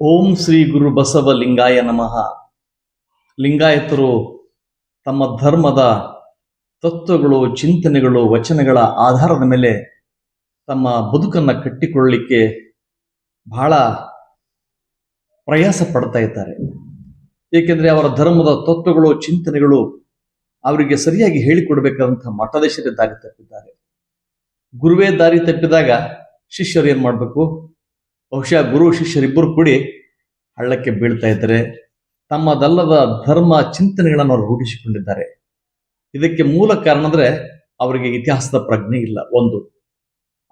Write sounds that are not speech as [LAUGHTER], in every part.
ಓಂ ಶ್ರೀ ಗುರು ಬಸವ ಲಿಂಗಾಯ ನಮಃ. ಲಿಂಗಾಯತರು ತಮ್ಮ ಧರ್ಮದ ತತ್ವಗಳು, ಚಿಂತನೆಗಳು, ವಚನಗಳ ಆಧಾರದ ಮೇಲೆ ತಮ್ಮ ಬದುಕನ್ನು ಕಟ್ಟಿಕೊಳ್ಳಲಿಕ್ಕೆ ಬಹಳ ಪ್ರಯಾಸ ಪಡ್ತಾ ಇದ್ದಾರೆ. ಏಕೆಂದರೆ ಅವರ ಧರ್ಮದ ತತ್ವಗಳು, ಚಿಂತನೆಗಳು ಅವರಿಗೆ ಸರಿಯಾಗಿ ಹೇಳಿಕೊಡ್ಬೇಕಾದಂಥ ಮಠದೇಶದ ದಾರಿ ತಪ್ಪಿದ್ದಾರೆ. ಗುರುವೇ ದಾರಿ ತಪ್ಪಿದಾಗ ಶಿಷ್ಯರು ಏನು ಮಾಡಬೇಕು? ಬಹುಶಃ ಗುರು ಶಿಷ್ಯರಿಬ್ಬರು ಕೂಡಿ ಹಳ್ಳಕ್ಕೆ ಬೀಳ್ತಾ ಇದ್ದಾರೆ. ತಮ್ಮದಲ್ಲದ ಧರ್ಮ ಚಿಂತನೆಗಳನ್ನು ಅವರು ರೂಢಿಸಿಕೊಂಡಿದ್ದಾರೆ. ಇದಕ್ಕೆ ಮೂಲ ಕಾರಣ ಅಂದ್ರೆ ಅವರಿಗೆ ಇತಿಹಾಸದ ಪ್ರಜ್ಞೆ ಇಲ್ಲ, ಒಂದು.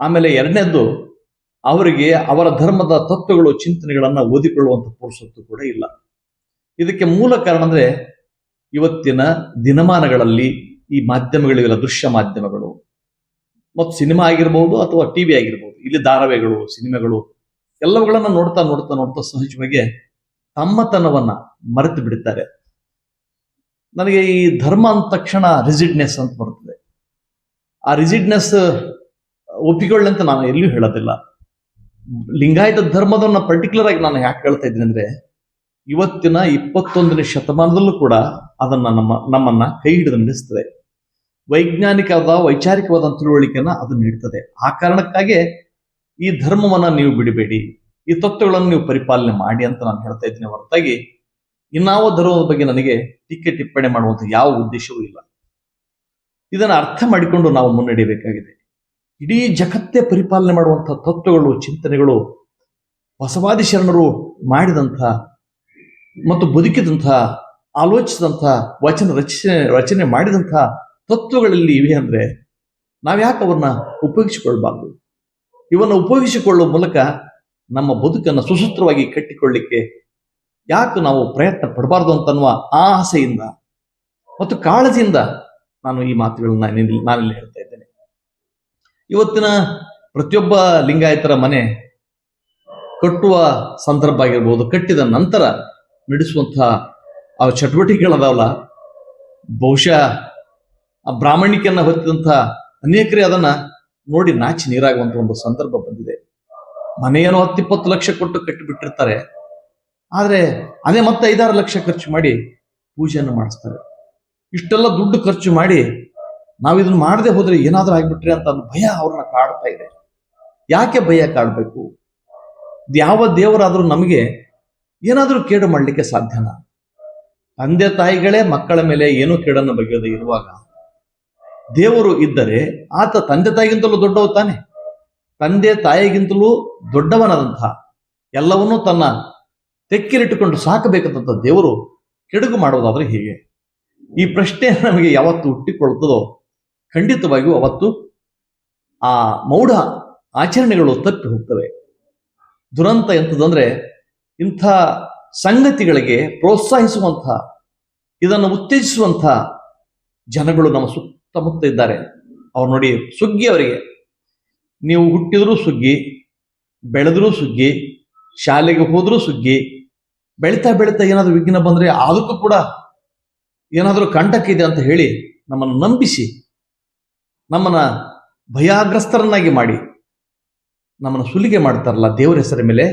ಆಮೇಲೆ ಎರಡನೇದ್ದು, ಅವರಿಗೆ ಅವರ ಧರ್ಮದ ತತ್ವಗಳು, ಚಿಂತನೆಗಳನ್ನ ಓದಿಕೊಳ್ಳುವಂತ ಪುರುಷತ್ವ ಕೂಡ ಇಲ್ಲ. ಇದಕ್ಕೆ ಮೂಲ ಕಾರಣ ಅಂದ್ರೆ ಇವತ್ತಿನ ದಿನಮಾನಗಳಲ್ಲಿ ಈ ಮಾಧ್ಯಮಗಳಿವೆಲ್ಲ ದೃಶ್ಯ ಮಾಧ್ಯಮಗಳು. ಮತ್ತು ಸಿನಿಮಾ ಆಗಿರ್ಬೋದು ಅಥವಾ ಟಿವಿ ಆಗಿರ್ಬೋದು, ಇಲ್ಲಿ ಧಾರಾವಾಹಿಗಳು, ಸಿನಿಮಾಗಳು ಎಲ್ಲವುಗಳನ್ನ ನೋಡ್ತಾ ನೋಡ್ತಾ ನೋಡ್ತಾ ಸಹಜವಾಗಿ ತಮ್ಮತನವನ್ನ ಮರೆತು ಬಿಡುತ್ತಾರೆ. ನನಗೆ ಈ ಧರ್ಮ ಅಂದ ತಕ್ಷಣ ರಿಜಿಡ್ನೆಸ್ ಅಂತ ಬರ್ತದೆ ಆ ರಿಜಿಡ್ನೆಸ್ ಅಂತ ನಾನು ಎಲ್ಲಿಯೂ ಹೇಳೋದಿಲ್ಲ. ಲಿಂಗಾಯತ ಧರ್ಮದನ್ನ ಪರ್ಟಿಕ್ಯುಲರ್ ಆಗಿ ನಾನು ಯಾಕೆ ಹೇಳ್ತಾ ಇದ್ದೀನಿ ಅಂದ್ರೆ, ಇವತ್ತಿನ ಇಪ್ಪತ್ತೊಂದನೇ ಶತಮಾನದಲ್ಲೂ ಕೂಡ ಅದನ್ನ ನಮ್ಮ, ನಮ್ಮನ್ನ ಕೈ ಹಿಡಿದು ನಡೆಸ್ತದೆ. ವೈಜ್ಞಾನಿಕವಾದ, ವೈಚಾರಿಕವಾದ ತಿಳುವಳಿಕೆಯನ್ನ ಅದು ನೀಡ್ತದೆ. ಆ ಕಾರಣಕ್ಕಾಗಿ ಈ ಧರ್ಮವನ್ನ ನೀವು ಬಿಡಬೇಡಿ, ಈ ತತ್ವಗಳನ್ನು ನೀವು ಪರಿಪಾಲನೆ ಮಾಡಿ ಅಂತ ನಾನು ಹೇಳ್ತಾ ಇದ್ದೀನಿ ಹೊರತಾಗಿ, ಇನ್ನಾವ ಧರ್ಮದ ಬಗ್ಗೆ ನನಗೆ ಟೀಕೆ ಟಿಪ್ಪಣಿ ಮಾಡುವಂತ ಯಾವ ಉದ್ದೇಶವೂ ಇಲ್ಲ. ಇದನ್ನ ಅರ್ಥ ಮಾಡಿಕೊಂಡು ನಾವು ಮುನ್ನಡೆಯಬೇಕಾಗಿದೆ. ಇಡೀ ಜಗತ್ತೇ ಪರಿಪಾಲನೆ ಮಾಡುವಂತಹ ತತ್ವಗಳು, ಚಿಂತನೆಗಳು ಬಸವಾದಿ ಶರಣರು ಮಾಡಿದಂಥ ಮತ್ತು ಬದುಕಿದಂಥ, ಆಲೋಚಿಸಿದಂಥ, ವಚನ ರಚನೆ ರಚನೆ ಮಾಡಿದಂಥ ತತ್ವಗಳಲ್ಲಿ ಇವೆ ಅಂದ್ರೆ ನಾವ್ಯಾಕೆ ಅವ್ರನ್ನ ಉಪಯೋಗಿಸಿಕೊಳ್ಬಾರ್ದು? ಇವನ್ನ ಉಪಯೋಗಿಸಿಕೊಳ್ಳುವ ಮೂಲಕ ನಮ್ಮ ಬದುಕನ್ನು ಸುಸೂತ್ರವಾಗಿ ಕಟ್ಟಿಕೊಳ್ಳಿಕ್ಕೆ ಯಾಕೆ ನಾವು ಪ್ರಯತ್ನ ಪಡಬಾರ್ದು ಅಂತನ್ನುವ ಆಸೆಯಿಂದ ಮತ್ತು ಕಾಳಜಿಯಿಂದ ನಾನು ಈ ಮಾತುಗಳನ್ನ ನಿಲ್- ನಾನಿಲ್ಲಿ ಹೇಳ್ತಾ ಇದ್ದೇನೆ. ಇವತ್ತಿನ ಪ್ರತಿಯೊಬ್ಬ ಲಿಂಗಾಯತರ ಮನೆ ಕಟ್ಟುವ ಸಂದರ್ಭ ಆಗಿರ್ಬೋದು, ಕಟ್ಟಿದ ನಂತರ ನಡೆಸುವಂತಹ ಆ ಚಟುವಟಿಕೆಗಳದಾವಲ್ಲ, ಬಹುಶಃ ಆ ಬ್ರಾಹ್ಮಣಿಕೆಯನ್ನ ಹೊತ್ತಿದಂತಹ ಅನೇಕರೇ ಅದನ್ನ ನೋಡಿ ನಾಚಿ ನೀರಾಗುವಂತ ಒಂದು ಸಂದರ್ಭ ಬಂದಿದೆ. ಮನೆಯನ್ನು ಹತ್ತಿಪ್ಪತ್ತು ಲಕ್ಷ ಕೊಟ್ಟು ಕಟ್ಟಿಬಿಟ್ಟಿರ್ತಾರೆ. ಆದರೆ ಅದೇ ಮತ್ತೆ ಐದಾರು ಲಕ್ಷ ಖರ್ಚು ಮಾಡಿ ಪೂಜೆಯನ್ನು ಮಾಡಿಸ್ತಾರೆ. ಇಷ್ಟೆಲ್ಲ ದುಡ್ಡು ಖರ್ಚು ಮಾಡಿ ನಾವು ಇದನ್ನು ಮಾಡದೆ ಹೋದ್ರೆ ಏನಾದ್ರೂ ಆಗಿಬಿಟ್ರೆ ಅಂತ ಭಯ ಅವ್ರನ್ನ ಕಾಡ್ತಾ ಇದೆ. ಯಾಕೆ ಭಯ ಕಾಡಬೇಕು? ಯಾವ ದೇವರಾದ್ರೂ ನಮಗೆ ಏನಾದ್ರೂ ಕೇಡು ಮಾಡ್ಲಿಕ್ಕೆ ಸಾಧ್ಯನಾ? ತಂದೆ ತಾಯಿಗಳೇ ಮಕ್ಕಳ ಮೇಲೆ ಏನೂ ಕೇಡನ್ನು ಬಗೆಯದೆ ಇರುವಾಗ ದೇವರು ಇದ್ದರೆ ಆತ ತಂದೆ ತಾಯಿಗಿಂತಲೂ ದೊಡ್ಡವ ತಾನೆ. ತಂದೆ ತಾಯಿಗಿಂತಲೂ ದೊಡ್ಡವನಾದಂತಹ ಎಲ್ಲವನ್ನೂ ತನ್ನ ತೆಕ್ಕಿರಿಟ್ಟುಕೊಂಡು ಸಾಕಬೇಕಂತ ದೇವರು ಕೆಡುಗು ಮಾಡೋದಾದ್ರೆ ಹೀಗೆ. ಈ ಪ್ರಶ್ನೆ ನಮಗೆ ಯಾವತ್ತು ಹುಟ್ಟಿಕೊಳ್ಳುತ್ತದೋ ಖಂಡಿತವಾಗಿಯೂ ಅವತ್ತು ಆ ಮೌಢ ಆಚರಣೆಗಳು ತಪ್ಪಿ ಹೋಗ್ತವೆ. ದುರಂತ ಎಂಥದಂದ್ರೆ ಇಂಥ ಸಂಗತಿಗಳಿಗೆ ಪ್ರೋತ್ಸಾಹಿಸುವಂಥ, ಇದನ್ನು ಉತ್ತೇಜಿಸುವಂಥ ಜನಗಳು ನಮ್ಮ ಸುತ್ತಮುತ್ತ ಇದ್ದಾರೆ ಅವ್ರು ನೋಡಿ, ಸುಗ್ಗಿ ಅವರಿಗೆ. ನೀವು ಹುಟ್ಟಿದ್ರೂ ಸುಗ್ಗಿ, ಬೆಳೆದ್ರೂ ಸುಗ್ಗಿ, ಶಾಲೆಗೆ ಹೋದ್ರೂ ಸುಗ್ಗಿ, ಬೆಳಿತಾ ಬೆಳಿತಾ ಏನಾದ್ರೂ ವಿಘ್ನ ಬಂದ್ರೆ ಅದಕ್ಕೂ ಕೂಡ ಏನಾದರೂ ಕಂಟಕ ಅಂತ ಹೇಳಿ ನಮ್ಮನ್ನು ನಂಬಿಸಿ, ನಮ್ಮನ್ನ ಭಯಾಗ್ರಸ್ತರನ್ನಾಗಿ ಮಾಡಿ, ನಮ್ಮನ್ನು ಸುಲಿಗೆ ಮಾಡ್ತಾರಲ್ಲ ದೇವರ ಹೆಸರ ಮೇಲೆ.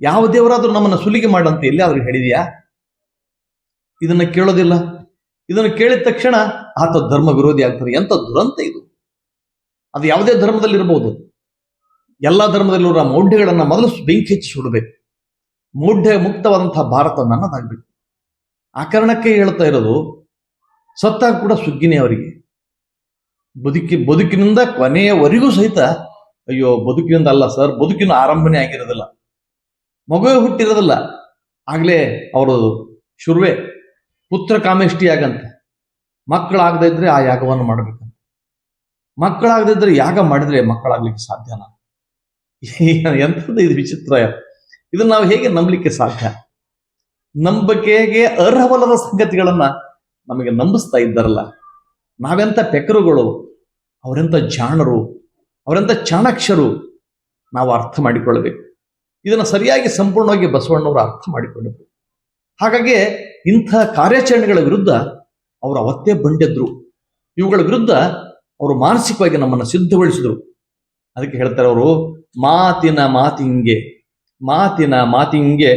ಯಾವ ದೇವರಾದರೂ ನಮ್ಮನ್ನ ಸುಲಿಗೆ ಮಾಡಂತ ಎಲ್ಲಿ ಅವ್ರಿಗೆ ಹೇಳಿದೆಯಾ? ಇದನ್ನ ಕೇಳೋದಿಲ್ಲ. ಇದನ್ನು ಕೇಳಿದ ತಕ್ಷಣ ಆತ ಧರ್ಮ ವಿರೋಧಿ ಆಗ್ತಾರೆ. ಎಂತ ದುರಂತ ಇದು. ಅದು ಯಾವುದೇ ಧರ್ಮದಲ್ಲಿ ಇರಬಹುದು ಎಲ್ಲಾ ಧರ್ಮದಲ್ಲಿರುವ ಮೌಢ್ಯಗಳನ್ನ ಮೊದಲು ಬೆಂಕಿ ಹೆಚ್ಚಿ ಸುಡಬೇಕು. ಮೌಢ್ಯ ಮುಕ್ತವಾದಂತಹ ಭಾರತ ನನ್ನದಾಗಬೇಕು. ಆ ಕಾರಣಕ್ಕೆ ಹೇಳ್ತಾ ಇರೋದು, ಸತ್ತಾಗ ಕೂಡ ಸುಗ್ಗಿನೇ ಅವರಿಗೆ. ಬದುಕಿ, ಬದುಕಿನಿಂದ ಕೊನೆಯವರೆಗೂ ಸಹಿತ, ಅಯ್ಯೋ, ಬದುಕಿನಿಂದ ಅಲ್ಲ ಸರ್, ಬದುಕಿನ ಆರಂಭನೇ ಆಗಿರೋದಿಲ್ಲ. ಮಗುವೇ ಹುಟ್ಟಿರೋದಿಲ್ಲ. ಆಗ್ಲೇ ಅವರು ಶುರುವೆ. ಪುತ್ರ ಕಾಮೇಷ್ಟಿ ಯಾಗಂತ ಮಕ್ಕಳಾಗದೇ ಇದ್ರೆ ಆ ಯಾಗವನ್ನು ಮಾಡಬೇಕಂತೆ. ಮಕ್ಕಳಾಗದೇ ಇದ್ರೆ ಯಾಗ ಮಾಡಿದ್ರೆ ಮಕ್ಕಳಾಗ್ಲಿಕ್ಕೆ ಸಾಧ್ಯನಾ? [LAUGHS] ಎಂಥದ್ದು ಇದು ವಿಚಿತ್ರ. ಇದನ್ನ ನಾವು ಹೇಗೆ ನಂಬಲಿಕ್ಕೆ ಸಾಧ್ಯ? ನಂಬಿಕೆಗೆ ಅರ್ಹವಲ್ಲದ ಸಂಗತಿಗಳನ್ನ ನಮಗೆ ನಂಬಿಸ್ತಾ ಇದ್ದಾರಲ್ಲ. ನಾವೆಂಥ ಪೆಕರುಗಳು, ಅವರೆಂಥ ಜಾಣರು, ಅವರೆಂಥ ಚಾಣಾಕ್ಷರು ನಾವು ಅರ್ಥ ಮಾಡಿಕೊಳ್ಳಬೇಕು. ಇದನ್ನು ಸರಿಯಾಗಿ ಸಂಪೂರ್ಣವಾಗಿ ಬಸವಣ್ಣವರು ಅರ್ಥ ಮಾಡಿಕೊಂಡಿದ್ರು ಹಾಗಾಗಿ ಇಂಥ ಕಾರ್ಯಾಚರಣೆಗಳ ವಿರುದ್ಧ ಅವರು ಅವತ್ತೇ ಬಂಡೆದ್ರು. ಇವುಗಳ ವಿರುದ್ಧ ಅವರು ಮಾನಸಿಕವಾಗಿ ನಮ್ಮನ್ನು ಸಿದ್ಧಗೊಳಿಸಿದ್ರು. ಅದಕ್ಕೆ ಹೇಳ್ತಾರೆ ಅವರು, ಮಾತಿನ ಮಾತಿಂಗೆ ಮಾತಿನ ಮಾತಿಂಗೆ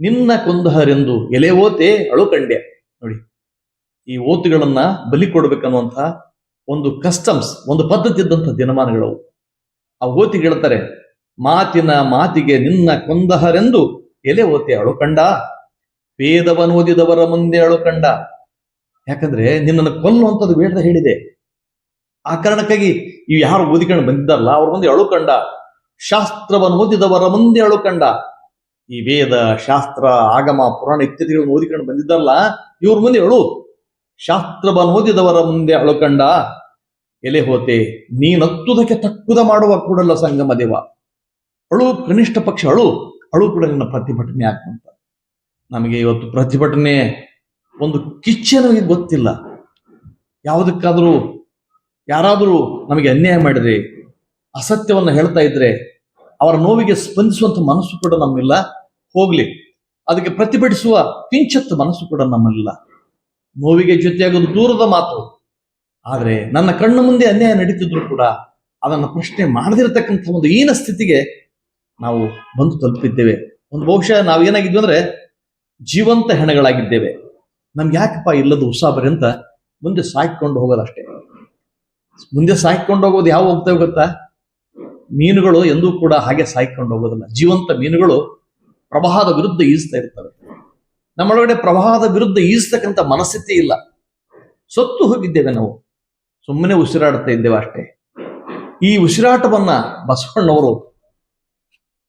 ನಿನ್ನ ಕೊಂದಹರೆಂದು ಎಲೆ ಓತೆ ಅಳುಕಂಡೆ ನೋಡಿ, ಈ ಓತುಗಳನ್ನ ಬಲಿ ಕೊಡ್ಬೇಕನ್ನುವಂಥ ಒಂದು ಕಸ್ಟಮ್ಸ್ ಒಂದು ಪದ್ಧತಿ ಇದ್ದಂಥ ದಿನಮಾನಗಳವು ಆ ಓತಿಗೆ ಹೇಳ್ತಾರೆ ಮಾತಿನ ಮಾತಿಗೆ ನಿನ್ನ ಕೊಂದಹರೆಂದು ಎಲೆ ಓತೆ ಅಳುಕಂಡ ವೇದವನೋದಿದವರ ಮುಂದೆ ಅಳುಕಂಡ ಯಾಕಂದ್ರೆ ನಿನ್ನನ್ನು ಕೊಲ್ಲುವಂಥದ್ದು ವೇದ ಹೇಳಿದೆ. ಆ ಕಾರಣಕ್ಕಾಗಿ ಇವು ಯಾರು ಓದಿಕೊಂಡು ಬಂದಿದ್ದಾರಲ್ಲ, ಅವ್ರ ಮುಂದೆ ಅಳುಕಂಡ ಶಾಸ್ತ್ರವನ್ನು ಓದಿದವರ ಮುಂದೆ ಅಳುಕಂಡ ಈ ವೇದ, ಶಾಸ್ತ್ರ, ಆಗಮ, ಪುರಾಣ ಇತ್ಯಾದಿಗಳನ್ನು ಓದಿಕೊಂಡು ಬಂದಿದ್ದಾರಲ್ಲ, ಇವ್ರ ಮುಂದೆ ಅಳು. ಶಾಸ್ತ್ರವನ್ನು ಓದಿದವರ ಮುಂದೆ ಅಳುಕಂಡ ಎಲೆ ಹೋತೆ, ನೀನತ್ತುದಕ್ಕೆ ತಕ್ಕುದ ಮಾಡುವ ಕೂಡಲ್ಲ ಸಂಗಮ ದೇವ. ಅಳು ಕನಿಷ್ಠ ಪಕ್ಷ ಅಳು. ಅಳು ಕೂಡ ನಿನ್ನ ಪ್ರತಿಭಟನೆ ಆಗ್ತಂತ. ನಮಗೆ ಇವತ್ತು ಪ್ರತಿಭಟನೆ ಒಂದು ಕಿಚ್ಚೆ ನಮಗೆ ಗೊತ್ತಿಲ್ಲ. ಯಾವುದಕ್ಕಾದರೂ ಯಾರಾದರೂ ನಮಗೆ ಅನ್ಯಾಯ ಮಾಡಿದ್ರೆ, ಅಸತ್ಯವನ್ನು ಹೇಳ್ತಾ ಇದ್ರೆ, ಅವರ ನೋವಿಗೆ ಸ್ಪಂದಿಸುವಂತ ಮನಸ್ಸು ಕೂಡ ನಮ್ಮಿಲ್ಲ. ಹೋಗ್ಲಿ. ಅದಕ್ಕೆ ಪ್ರತಿಭಟಿಸುವ ಕಿಂಚತ್ತು ಮನಸ್ಸು ಕೂಡ ನಮ್ಮಲ್ಲಿಲ್ಲ. ನೋವಿಗೆ ಜೊತೆಯಾಗೋದು ದೂರದ ಮಾತು. ಆದರೆ ನನ್ನ ಕಣ್ಣು ಮುಂದೆ ಅನ್ಯಾಯ ನಡೀತಿದ್ರು ಕೂಡ ಅದನ್ನು ಪ್ರಶ್ನೆ ಮಾಡದಿರತಕ್ಕಂಥ ಒಂದು ಈನ ಸ್ಥಿತಿಗೆ ನಾವು ಬಂದು ತಲುಪಿದ್ದೇವೆ. ಒಂದು ಬಹುಶಃ ನಾವು ಏನಾಗಿದ್ವಿ ಅಂದ್ರೆ ಜೀವಂತ ಹೆಣಗಳಾಗಿದ್ದೇವೆ. ನಮ್ಗೆ ಯಾಕಪ್ಪ ಇಲ್ಲದ ಉಸಾಬರಿ ಅಂತ ಮುಂದೆ ಸಾಕಿಕೊಂಡು ಹೋಗೋದಷ್ಟೇ ಮುಂದೆ ಸಾಕಿಕೊಂಡು ಹೋಗೋದು ಯಾವ ಹೋಗ್ತೇವೆ ಗೊತ್ತಾ? ಮೀನುಗಳು ಎಂದೂ ಕೂಡ ಹಾಗೆ ಸಾಕಿಕೊಂಡು ಹೋಗೋದಿಲ್ಲ. ಜೀವಂತ ಮೀನುಗಳು ಪ್ರವಾಹದ ವಿರುದ್ಧ ಈಜ್ತಾ ಇರ್ತವೆ. ನಮ್ಮೊಳಗಡೆ ಪ್ರವಾಹದ ವಿರುದ್ಧ ಈಜ್ತಕ್ಕಂಥ ಮನಸ್ಥಿತಿ ಇಲ್ಲ. ಸತ್ತು ಹೋಗಿದ್ದೇವೆ ನಾವು. ಸುಮ್ಮನೆ ಉಸಿರಾಡ್ತಾ ಇದ್ದೇವೆ ಅಷ್ಟೇ. ಈ ಉಸಿರಾಟವನ್ನ ಬಸವಣ್ಣವರು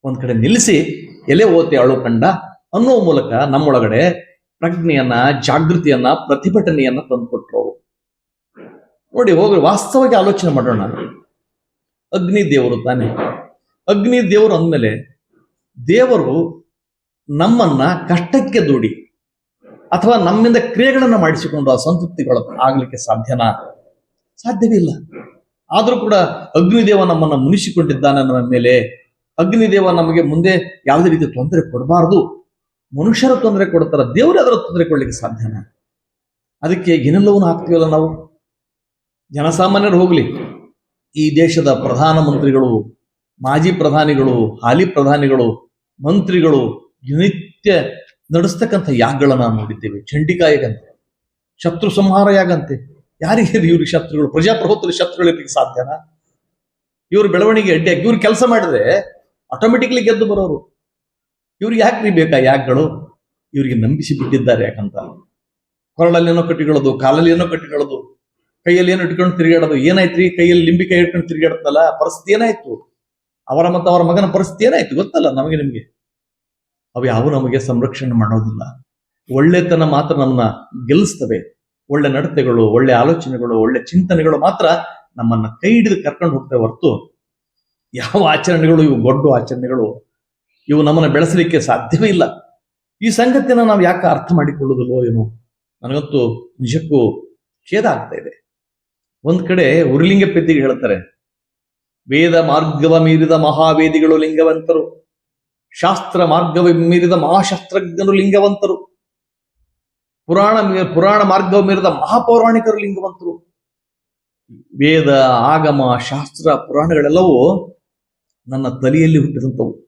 ಒಂದ್ ಕಡೆ ನಿಲ್ಲಿಸಿ ಎಲೆ ಓತೆ ಅಳು ಕಂಡ ಅನ್ನುವ ಮೂಲಕ ನಮ್ಮೊಳಗಡೆ ಪ್ರಜ್ಞೆಯನ್ನ, ಜಾಗೃತಿಯನ್ನ, ಪ್ರತಿಭಟನೆಯನ್ನ ತಂದುಕೊಟ್ರು ಅವರು ನೋಡಿ, ಹೋಗ್ರಿ, ವಾಸ್ತವವಾಗಿ ಆಲೋಚನೆ ಮಾಡೋಣ. ಅಗ್ನಿ ದೇವರು ತಾನೆ. ಅಗ್ನಿ ದೇವರು ಅಂದಮೇಲೆ ದೇವರು ನಮ್ಮನ್ನ ಕಷ್ಟಕ್ಕೆ ದೂಡಿ ಅಥವಾ ನಮ್ಮಿಂದ ಕ್ರಿಯೆಗಳನ್ನ ಮಾಡಿಸಿಕೊಂಡು ಆ ಸಂತೃಪ್ತಿಗಳ ಆಗ್ಲಿಕ್ಕೆ ಸಾಧ್ಯನಾ? ಸಾಧ್ಯವಿಲ್ಲ ಆದ್ರೂ ಕೂಡ ಅಗ್ನಿದೇವ ನಮ್ಮನ್ನ ಮುನಿಸಿಕೊಂಡಿದ್ದಾನೆ ನಮ್ಮ ಮೇಲೆ ಅಗ್ನಿದೇವ ನಮಗೆ ಮುಂದೆ ಯಾವುದೇ ರೀತಿ ತೊಂದರೆ ಕೊಡಬಾರದು. ಮನುಷ್ಯರ ತೊಂದರೆ ಕೊಡ್ತಾರ, ದೇವರು ಅದರ ತೊಂದರೆ ಕೊಡ್ಲಿಕ್ಕೆ ಸಾಧ್ಯನ? ಅದಕ್ಕೆ ಏನೆಲ್ಲವನ್ನು ಹಾಕ್ತೀವಲ್ಲ ನಾವು? ಜನಸಾಮಾನ್ಯರು ಹೋಗ್ಲಿ. ಈ ದೇಶದ ಪ್ರಧಾನ ಮಂತ್ರಿಗಳು, ಮಾಜಿ ಪ್ರಧಾನಿಗಳು, ಹಾಲಿ ಪ್ರಧಾನಿಗಳು, ಮಂತ್ರಿಗಳು ನಿತ್ಯ ನಡೆಸ್ತಕ್ಕಂಥ ಯಾಗಗಳನ್ನ ನೋಡಿದ್ದೇವೆ. ಚಂಡಿಕಾಯಗಂತೆ, ಶತ್ರು ಸಂಹಾರ ಯಾಗಂತೆ ಯಾರಿಗೆ ಇವ್ರಿಗೆ ಶತ್ರುಗಳು? ಪ್ರಜಾಪ್ರಭುತ್ವದ ಶತ್ರುಗಳು ಇರ್ಲಿಕ್ಕೆ ಸಾಧ್ಯನಾ? ಇವ್ರ ಬೆಳವಣಿಗೆ ಅಡ್ಡಿಯಾಗಿ ಇವ್ರು ಕೆಲಸ ಮಾಡಿದ್ರೆ ಆಟೋಮೆಟಿಕ್ಲಿ ಗೆದ್ದು ಬರೋರು. ಇವ್ರಿಗೆ ಯಾಕ್ರಿ ಬೇಕಾ ಯಾಕೆಗಳು? ಇವರಿಗೆ ನಂಬಿಸಿ ಬಿಟ್ಟಿದ್ದಾರೆ ಯಾಕಂತ. ಕೊರಳಲ್ಲಿ ಏನೋ ಕಟ್ಟಿಕೊಳ್ಳೋದು, ಕಾಲಲ್ಲಿ ಏನೋ ಕಟ್ಟಿಕೊಳ್ಳೋದು, ಕೈಯಲ್ಲಿ ಏನೋ ಇಟ್ಕೊಂಡು ತಿರುಗಾಡೋದು, ಏನಾಯ್ತ್ರಿ? ಕೈಯಲ್ಲಿ ಲಿಂಬಿ ಕೈ ಇಟ್ಕೊಂಡು ತಿರುಗಾಡ್ತಲ್ಲ ಪರಿಸ್ಥಿತಿ ಏನಾಯ್ತು? ಅವರ ಮತ್ತು ಅವರ ಮಗನ ಪರಿಸ್ಥಿತಿ ಏನಾಯ್ತು ಗೊತ್ತಲ್ಲ ನಮಗೆ ನಿಮಗೆ? ಅವು ಯಾವ ನಮಗೆ ಸಂರಕ್ಷಣೆ ಮಾಡೋದಿಲ್ಲ. ಒಳ್ಳೆತನ ಮಾತ್ರ ನಮ್ಮನ್ನ ಗೆಲ್ಲಿಸ್ತವೆ. ಒಳ್ಳೆ ನಡತೆಗಳು, ಒಳ್ಳೆ ಆಲೋಚನೆಗಳು, ಒಳ್ಳೆ ಚಿಂತನೆಗಳು ಮಾತ್ರ ನಮ್ಮನ್ನ ಕೈ ಹಿಡಿದು ಕರ್ಕೊಂಡು ಹೋಗ್ತವೆ ಹೊರತು. ಯಾವ ಆಚರಣೆಗಳು ಇವು? ಗೊಡ್ಡು ಆಚರಣೆಗಳು. ಇವು ನಮ್ಮನ್ನು ಬೆಳೆಸಲಿಕ್ಕೆ ಸಾಧ್ಯವೇ ಇಲ್ಲ. ಈ ಸಂಗತಿಯನ್ನು ನಾವು ಯಾಕೆ ಅರ್ಥ ಮಾಡಿಕೊಳ್ಳುವುದಿಲ್ಲೋ ಏನೋ? ನನಗಂತೂ ನಿಜಕ್ಕೂ ಖೇದ ಆಗ್ತಾ ಇದೆ. ಒಂದ್ ಕಡೆ ಉರುಲಿಂಗ ಪೆದ್ದಿಗೆ ಹೇಳ್ತಾರೆ, ವೇದ ಮಾರ್ಗವ ಮೀರಿದ ಮಹಾವೇದಿಗಳು ಲಿಂಗವಂತರು. ಶಾಸ್ತ್ರ ಮಾರ್ಗವ ಮೀರಿದ ಮಹಾಶಾಸ್ತ್ರಜ್ಞರು ಲಿಂಗವಂತರು. ಪುರಾಣ ಪುರಾಣ ಮಾರ್ಗವ ಮೀರಿದ ಮಹಾಪೌರಾಣಿಕರು ಲಿಂಗವಂತರು. ವೇದ, ಆಗಮ, ಶಾಸ್ತ್ರ, ಪುರಾಣಗಳೆಲ್ಲವೂ ನನ್ನ ತಲೆಯಲ್ಲಿ ಹುಟ್ಟಿದಂಥವು.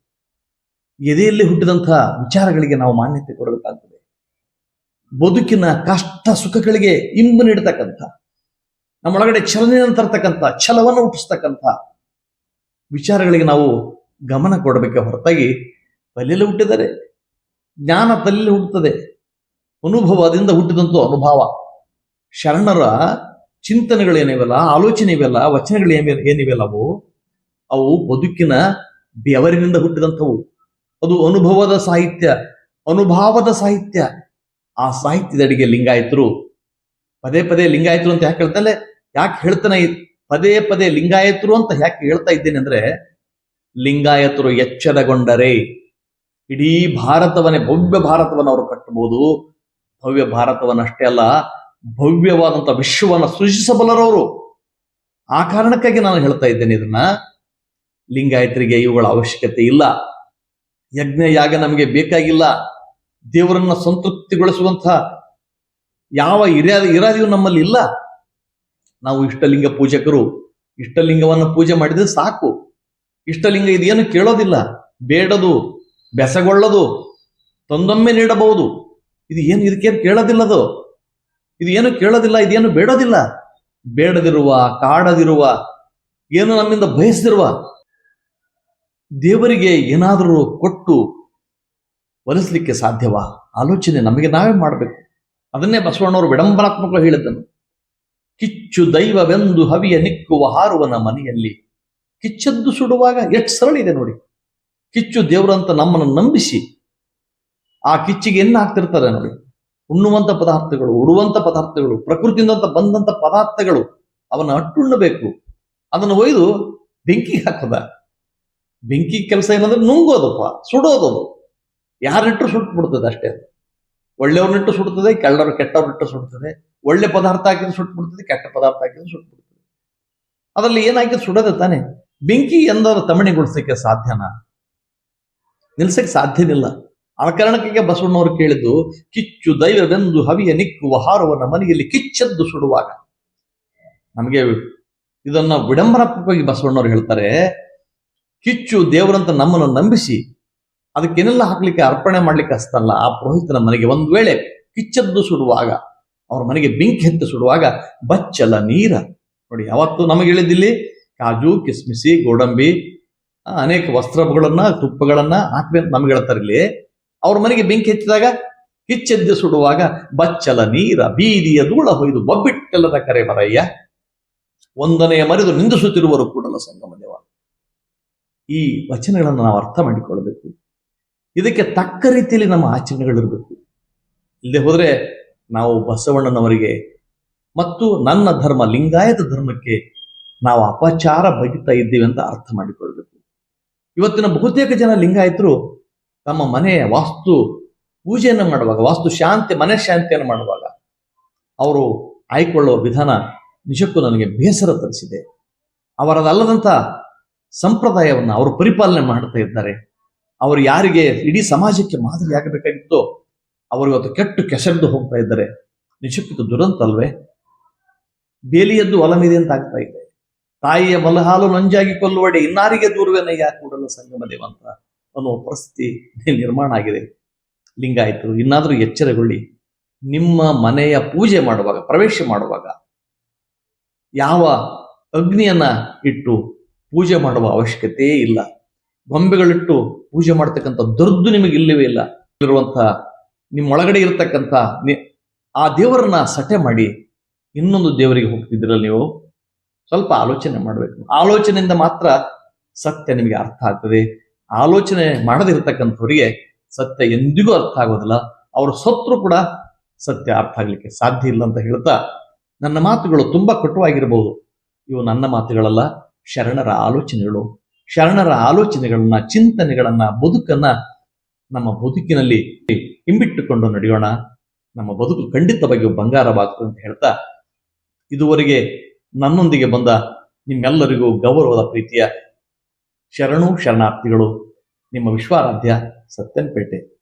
ಎದೆಯಲ್ಲಿ ಹುಟ್ಟಿದಂತಹ ವಿಚಾರಗಳಿಗೆ ನಾವು ಮಾನ್ಯತೆ ಕೊಡಬೇಕಾಗ್ತದೆ. ಬದುಕಿನ ಕಷ್ಟ ಸುಖಗಳಿಗೆ ಇಂಬು ನೀಡತಕ್ಕಂಥ, ನಮ್ಮೊಳಗಡೆ ಚಲನೆಯನ್ನು ತರ್ತಕ್ಕಂಥ, ಛಲವನ್ನು ಹುಟ್ಟಿಸ್ತಕ್ಕಂಥ ವಿಚಾರಗಳಿಗೆ ನಾವು ಗಮನ ಕೊಡಬೇಕೆ ಹೊರತಾಗಿ ತಲೆಯಲ್ಲಿ ಹುಟ್ಟಿದರೆ, ಜ್ಞಾನ ತಲೆಯಲ್ಲಿ ಹುಟ್ಟುತ್ತದೆ. ಅನುಭವದಿಂದ ಹುಟ್ಟಿದಂಥ ಅನುಭವ. ಶರಣರ ಚಿಂತನೆಗಳೇನಿವೆಲ್ಲ ಆಲೋಚನೆ ಇವೆಲ್ಲ ವಚನಗಳು ಏನಿವೆಲ್ಲವೋ ಏನಿವೆಲ್ಲ ಅವು ಅವು ಬದುಕಿನ ಬೆವರಿನಿಂದ ಹುಟ್ಟಿದಂಥವು. ಅದು ಅನುಭವದ ಸಾಹಿತ್ಯ, ಅನುಭಾವದ ಸಾಹಿತ್ಯ. ಆ ಸಾಹಿತ್ಯದ ಅಡಿಗೆ ಲಿಂಗಾಯತರು ಪದೇ ಪದೇ ಲಿಂಗಾಯತರು ಅಂತ ಯಾಕೆ ಹೇಳ್ತಾನೆ ಯಾಕೆ ಹೇಳ್ತಾನೆ ಪದೇ ಪದೇ ಲಿಂಗಾಯತರು ಅಂತ ಯಾಕೆ ಹೇಳ್ತಾ ಇದ್ದೇನೆ ಅಂದ್ರೆ, ಲಿಂಗಾಯತರು ಎಚ್ಚರಗೊಂಡರೆ ಇಡೀ ಭಾರತವನ್ನೇ, ಭವ್ಯ ಭಾರತವನ್ನು ಅವರು ಕಟ್ಟಬಹುದು ಭವ್ಯ ಭಾರತವನ್ನಷ್ಟೇ ಅಲ್ಲ ಭವ್ಯವಾದಂಥ ವಿಶ್ವವನ್ನ ಸೃಷ್ಟಿಸಬಲ್ಲರವರು ಆ ಕಾರಣಕ್ಕಾಗಿ ನಾನು ಹೇಳ್ತಾ ಇದ್ದೇನೆ ಇದನ್ನ. ಲಿಂಗಾಯತರಿಗೆ ಇವುಗಳ ಅವಶ್ಯಕತೆ ಇಲ್ಲ. ಯಜ್ಞ ಯಾಗ ನಮಗೆ ಬೇಕಾಗಿಲ್ಲ. ದೇವರನ್ನ ಸಂತೃಪ್ತಿಗೊಳಿಸುವಂತಹ ಯಾವ ಇರ್ಯಾದ ಇರಾದಿಯೂ ನಮ್ಮಲ್ಲಿ ಇಲ್ಲ. ನಾವು ಇಷ್ಟಲಿಂಗ ಪೂಜಕರು. ಇಷ್ಟಲಿಂಗವನ್ನು ಪೂಜೆ ಮಾಡಿದ್ರೆ ಸಾಕು. ಇಷ್ಟಲಿಂಗ ಇದೇನು ಕೇಳೋದಿಲ್ಲ. ಬೇಡದು, ಬೆಸಗೊಳ್ಳದು, ತಂದೊಮ್ಮೆ ನೀಡಬಹುದು. ಇದು ಏನು, ಇದಕ್ಕೇನು ಕೇಳೋದಿಲ್ಲದು. ಇದು ಏನು ಕೇಳೋದಿಲ್ಲ, ಇದೇನು ಬೇಡೋದಿಲ್ಲ. ಬೇಡದಿರುವ, ಕಾಡದಿರುವ, ಏನು ನಮ್ಮಿಂದ ಬಯಸದಿರುವ ದೇವರಿಗೆ ಏನಾದರೂ ಕೊಟ್ಟು ಒಲಿಸ್ಲಿಕ್ಕೆ ಸಾಧ್ಯವಾ? ಆಲೋಚನೆ ನಮಗೆ ನಾವೇ ಮಾಡಬೇಕು. ಅದನ್ನೇ ಬಸವಣ್ಣವರು ವಿಡಂಬನಾತ್ಮಕ ಹೇಳಿದ್ದನು ಕಿಚ್ಚು ದೈವವೆಂದು ಹವಿಯ ನಿಕ್ಕುವ ಹಾರುವನ ಮನೆಯಲ್ಲಿ. ಕಿಚ್ಚದ್ದು ಸುಡುವಾಗ ಎಷ್ಟು ಸರಳ ಇದೆ ನೋಡಿ. ಕಿಚ್ಚು ದೇವರಂತ ನಮ್ಮನ್ನು ನಂಬಿಸಿ. ಆ ಕಿಚ್ಚಿಗೆ ಏನು ಹಾಕ್ತಿರ್ತಾರೆ ನೋಡಿ. ಉಣ್ಣುವಂತ ಪದಾರ್ಥಗಳು, ಉಡುವಂತ ಪದಾರ್ಥಗಳು, ಪ್ರಕೃತಿಯಿಂದ ಬಂದಂಥ ಪದಾರ್ಥಗಳು, ಅವನ್ನ ಅಟ್ಟುಣ್ಣಬೇಕು. ಅದನ್ನು ಒಯ್ದು ಬೆಂಕಿ ಹಾಕದ. ಬೆಂಕಿ ಕೆಲಸ ಏನಂದ್ರೆ ನುಂಗೋದಪ್ಪ ಸುಡೋದು ಅದು ಯಾರಿಟ್ಟರು ಸುಟ್ಟು ಬಿಡ್ತದೆ ಅಷ್ಟೇ. ಅದು ಒಳ್ಳೆಯವ್ರನ್ನಿಟ್ಟು ಸುಡ್ತದೆ, ಕೆಳ್ಳವ್ರು ಕೆಟ್ಟವ್ರನ್ನಿಟ್ಟು ಸುಡ್ತದೆ. ಒಳ್ಳೆ ಪದಾರ್ಥ ಹಾಕಿದ್ರೆ ಸುಟ್ಟು ಬಿಡ್ತದೆ ಕೆಟ್ಟ ಪದಾರ್ಥ ಹಾಕಿದ್ರೆ ಸುಟ್ಟು ಬಿಡ್ತದೆ ಅದರಲ್ಲಿ ಏನಾಕಿದ್ರೆ ಸುಡೋದೆ ತಾನೆ. ಬೆಂಕಿ ಎಂದವರು ತಮಣಿಗೊಳಿಸಕ್ಕೆ ಸಾಧ್ಯನಾ? ನಿಲ್ಸಕ್ಕೆ ಸಾಧ್ಯನಿಲ್ಲ. ಆ ಕಾರಣಕ್ಕೆ ಬಸವಣ್ಣವರು ಕೇಳಿದ್ದು, ಕಿಚ್ಚು ದೈವವೆಂದು ಹವಿಯ ನಿಕ್ಕುವ ಹಾರುವನ ಮನೆಯಲ್ಲಿ ಕಿಚ್ಚದ್ದು ಸುಡುವಾಗ. ನಮಗೆ ಇದನ್ನ ವಿಡಂಬನಾತ್ಮಕವಾಗಿ ಬಸವಣ್ಣವರು ಹೇಳ್ತಾರೆ ಕಿಚ್ಚು ದೇವರಂತ ನಮ್ಮನ್ನು ನಂಬಿಸಿ, ಅದಕ್ಕೇನೆಲ್ಲ ಹಾಕ್ಲಿಕ್ಕೆ ಅರ್ಪಣೆ ಮಾಡ್ಲಿಕ್ಕೆ ಅಷ್ಟಲ್ಲ ಆ ಪುರೋಹಿತನ ಮನೆಗೆ ಒಂದು ವೇಳೆ ಕಿಚ್ಚದ್ದು ಸುಡುವಾಗ, ಅವ್ರ ಮನೆಗೆ ಬೆಂಕಿ ಹೆತ್ತು ಸುಡುವಾಗ ಬಚ್ಚಲ ನೀರ. ನೋಡಿ, ಯಾವತ್ತು ನಮಗೆ ಹೇಳಿದ್ದಿಲ್ಲಿ, ಕಾಜು, ಕಿಸ್ಮಿಸಿ, ಗೋಡಂಬಿ ಅನೇಕ ವಸ್ತ್ರಗಳನ್ನ, ತುಪ್ಪಗಳನ್ನ ಹಾಕ್ಬೇಕು ನಮ್ಗೆ ಹೇಳ್ತಾರೆ ಇಲ್ಲಿ. ಅವ್ರ ಮನೆಗೆ ಬೆಂಕಿ ಹೆಚ್ಚಿದಾಗ ಕಿಚ್ಚೆದ್ದು ಸುಡುವಾಗ ಬಚ್ಚಲ ನೀರ, ಬೀದಿಯ ಧೂಳ ಹೊಯ್ದು ಬೊಬ್ಬಿಟ್ಟೆಲ್ಲದ ಕರೆ ಬರಯ್ಯ. ಒಂದನೆಯ ಮರೆದು ನಿಂದಿಸುತ್ತಿರುವರು ಕೂಡಲ ಸಂಗಮ ಈ ವಚನಗಳನ್ನು ನಾವು ಅರ್ಥ ಮಾಡಿಕೊಳ್ಳಬೇಕು. ಇದಕ್ಕೆ ತಕ್ಕ ರೀತಿಯಲ್ಲಿ ನಮ್ಮ ಆಚರಣೆಗಳಿರಬೇಕು ಇಲ್ಲದೆ ಹೋದರೆ ನಾವು ಬಸವಣ್ಣನವರಿಗೆ ಮತ್ತು ನನ್ನ ಧರ್ಮ, ಲಿಂಗಾಯತ ಧರ್ಮಕ್ಕೆ ನಾವು ಅಪಚಾರ ಬಗಿತಾ ಇದ್ದೀವಿ ಅಂತ ಅರ್ಥ ಮಾಡಿಕೊಳ್ಬೇಕು ಇವತ್ತಿನ ಬಹುತೇಕ ಜನ ಲಿಂಗಾಯತರು ತಮ್ಮ ಮನೆಯ ವಾಸ್ತು ಪೂಜೆಯನ್ನು ಮಾಡುವಾಗ, ವಾಸ್ತು ಶಾಂತಿ, ಮನೆ ಶಾಂತಿಯನ್ನು ಮಾಡುವಾಗ ಅವರು ಆಯ್ಕೊಳ್ಳುವ ವಿಧಾನ ನಿಜಕ್ಕೂ ನನಗೆ ಬೇಸರ ತರಿಸಿದೆ. ಅವರದಲ್ಲದಂಥ ಸಂಪ್ರದಾಯವನ್ನು ಅವರು ಪರಿಪಾಲನೆ ಮಾಡ್ತಾ ಇದ್ದಾರೆ. ಅವರು ಯಾರಿಗೆ ಇಡೀ ಸಮಾಜಕ್ಕೆ ಮಾದರಿಯಾಗಬೇಕಾಗಿತ್ತೋ ಅವರು ಇವತ್ತು ಕೆಟ್ಟು ಕೆಸರಿದು ಹೋಗ್ತಾ ಇದ್ದಾರೆ. ನಿಶಕ್ತ ದುರಂತ ಅಲ್ವೇ? ಬೇಲಿಯದ್ದು ಒಲಮಿದೆ ಅಂತ ಆಗ್ತಾ ಇದೆ. ತಾಯಿಯ ಮಲಹಾಲು ನಂಜಾಗಿ ಕೊಲ್ಲುವಡೆ ಇನ್ನಾರಿಗೆ ದೂರವೇನಯ್ಯ ಕೂಡಲ ಸಂಗಮ ದೇವಂತ ಅನ್ನುವ ಪರಿಸ್ಥಿತಿ ನಿರ್ಮಾಣ ಆಗಿದೆ. ಲಿಂಗಾಯಿತು ಇನ್ನಾದರೂ ಎಚ್ಚರಗೊಳ್ಳಿ. ನಿಮ್ಮ ಮನೆಯ ಪೂಜೆ ಮಾಡುವಾಗ, ಪ್ರವೇಶ ಮಾಡುವಾಗ ಯಾವ ಅಗ್ನಿಯನ್ನ ಇಟ್ಟು ಪೂಜೆ ಮಾಡುವ ಅವಶ್ಯಕತೆ ಇಲ್ಲ. ಗೊಂಬೆಗಳಿಟ್ಟು ಪೂಜೆ ಮಾಡ್ತಕ್ಕಂಥ ದುರ್ದು ನಿಮಗೆ ಇಲ್ಲವೇ ಇಲ್ಲ. ಇರುವಂತ ನಿಮ್ಮೊಳಗಡೆ ಇರತಕ್ಕಂಥ ಆ ದೇವರನ್ನ ಸಟೆ ಮಾಡಿ ಇನ್ನೊಂದು ದೇವರಿಗೆ ಹೋಗ್ತಿದ್ರಲ್ಲ ನೀವು? ಸ್ವಲ್ಪ ಆಲೋಚನೆ ಮಾಡಬೇಕು. ಆಲೋಚನೆಯಿಂದ ಮಾತ್ರ ಸತ್ಯ ನಿಮಗೆ ಅರ್ಥ ಆಗ್ತದೆ. ಆಲೋಚನೆ ಮಾಡದಿರ್ತಕ್ಕಂಥವರಿಗೆ ಸತ್ಯ ಎಂದಿಗೂ ಅರ್ಥ ಆಗೋದಿಲ್ಲ. ಅವರು ಸತ್ರು ಕೂಡ ಸತ್ಯ ಅರ್ಥ ಆಗ್ಲಿಕ್ಕೆ ಸಾಧ್ಯ ಇಲ್ಲ ಅಂತ ಹೇಳ್ತಾ ನನ್ನ ಮಾತುಗಳು ತುಂಬಾ ಕಟುವಾಗಿರಬಹುದು. ಇವು ನನ್ನ ಮಾತುಗಳಲ್ಲ. ಶರಣರ ಆಲೋಚನೆಗಳು, ಶರಣರ ಆಲೋಚನೆಗಳನ್ನ, ಚಿಂತನೆಗಳನ್ನ, ಬದುಕನ್ನ ನಮ್ಮ ಬದುಕಿನಲ್ಲಿ ಹಿಂಬಿಟ್ಟುಕೊಂಡು ನಡೆಯೋಣ. ನಮ್ಮ ಬದುಕು ಖಂಡಿತವಾಗಿಯೂ ಬಂಗಾರವಾಗ್ತದೆ ಅಂತ ಹೇಳ್ತಾ ಇದುವರೆಗೆ ನನ್ನೊಂದಿಗೆ ಬಂದ ನಿಮ್ಮೆಲ್ಲರಿಗೂ ಗೌರವದ ಪ್ರೀತಿಯ ಶರಣು ಶರಣಾರ್ಥಿಗಳು ನಿಮ್ಮ ವಿಶ್ವಾರಾಧ್ಯ ಸತ್ಯನ್ಪೇಟೆ